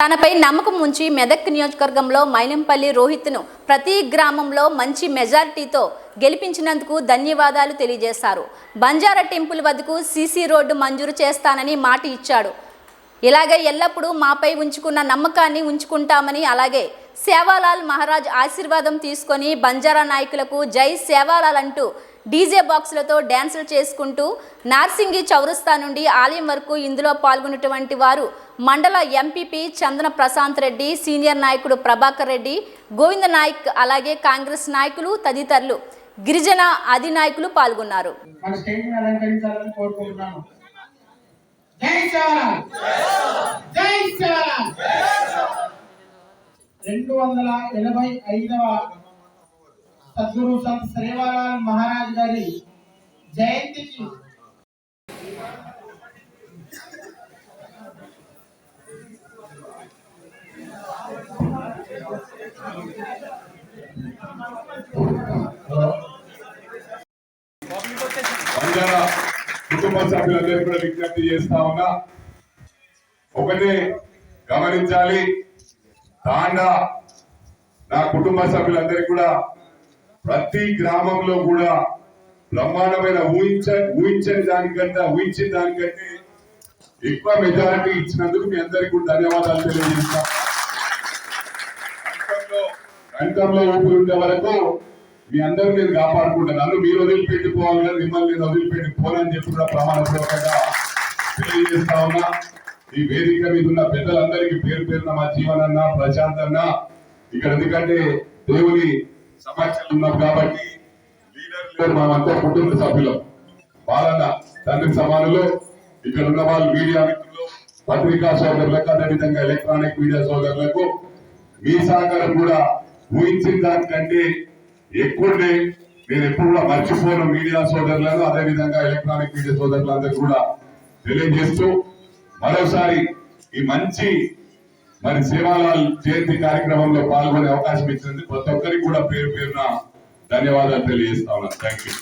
తనపై నమ్మకం ఉంచి మెదక్ నియోజకవర్గంలో మైనంపల్లి రోహిత్ను ప్రతి గ్రామంలో మంచి మెజారిటీతో గెలిపించినందుకు ధన్యవాదాలు తెలియజేశారు. బంజారా టెంపుల్ వద్దకు సీసీ రోడ్డు మంజూరు చేస్తానని మాట ఇచ్చాడు. ఇలాగే ఎల్లప్పుడూ మాపై ఉంచుకున్న నమ్మకాన్ని ఉంచుకుంటామని అలాగే సేవాలాల్ మహారాజ్ ఆశీర్వాదం తీసుకొని బంజారా నాయకులకు జై సేవాలాల్ అంటూ డీజే బాక్సులతో డ్యాన్సులు చేసుకుంటూ నార్సింగి చౌరస్తా నుండి ఆలయం వరకు ఇందులో పాల్గొన్నటువంటి వారు మండల ఎంపీపీ చందన ప్రశాంత్ రెడ్డి సీనియర్ నాయకుడు ప్రభాకర్ రెడ్డి గోవింద నాయక్ అలాగే కాంగ్రెస్ నాయకులు తదితరులు గిరిజన అధినాయకులు పాల్గొన్నారు. రెండు వందల ఎనభై ఐదవ సద్గురు సంత్ శ్రీవాలాల్ మహారాజ్ గారి జయంతికి కుటుంబ సభ్యులందరూ కూడా విజ్ఞప్తి చేస్తా ఉన్నా ఒకటే గమనించాలి తాండా నా కుటుంబ సభ్యులందరికీ కూడా ప్రతి గ్రామంలో కూడా బ్రహ్మాండమైన ఊహించ ఊహించని దానికంటే ఊహించిన దానికంటే ఎక్కువ మెజారిటీ ఇచ్చినందుకు మీ అందరికీ కూడా ధన్యవాదాలు తెలియజేస్తా. కంఠంలో ఉండే వరకు మీ అందరూ నేను కాపాడుకుంటాను నన్ను మీరు వదిలిపెట్టిపోవాలి కానీ మిమ్మల్ని నేను వదిలిపెట్టిపోనని చెప్పి కూడా ప్రమాణపూర్వకంగా తెలియజేస్తా ఉన్నా. ఈ వేదిక మీద ఉన్న పెద్దలందరికీ పేరు పేరున మా జీవనన్న ప్రశాంత్ అన్న ఇక్కడ ఎందుకంటే దేవుని సమాచారం ఉన్నాం కాబట్టి లీడర్ మనమంతా కుటుంబ సభ్యులం. వాళ్ళన్న తండ్రి సమానులు. ఇక్కడ ఉన్న వాళ్ళు మీడియా మిత్రులు పత్రికా సోదరులకు అదేవిధంగా ఎలక్ట్రానిక్ మీడియా సోదరులకు మీ సహకారం కూడా ఊహించిన దానికంటే ఎక్కువనే. నేను ఎప్పుడు కూడా మర్చిపోను మీడియా సోదరులను అదేవిధంగా ఎలక్ట్రానిక్ మీడియా సోదరులందరూ కూడా తెలియజేస్తూ మరోసారి ఈ మంచి మరి సేవాలాల్ జయంతి కార్యక్రమంలో పాల్గొనే అవకాశం ఇచ్చినందుకు ప్రతి ఒక్కరికి కూడా పేరు పేరున ధన్యవాదాలు తెలియజేస్తా ఉన్నాను. Thank you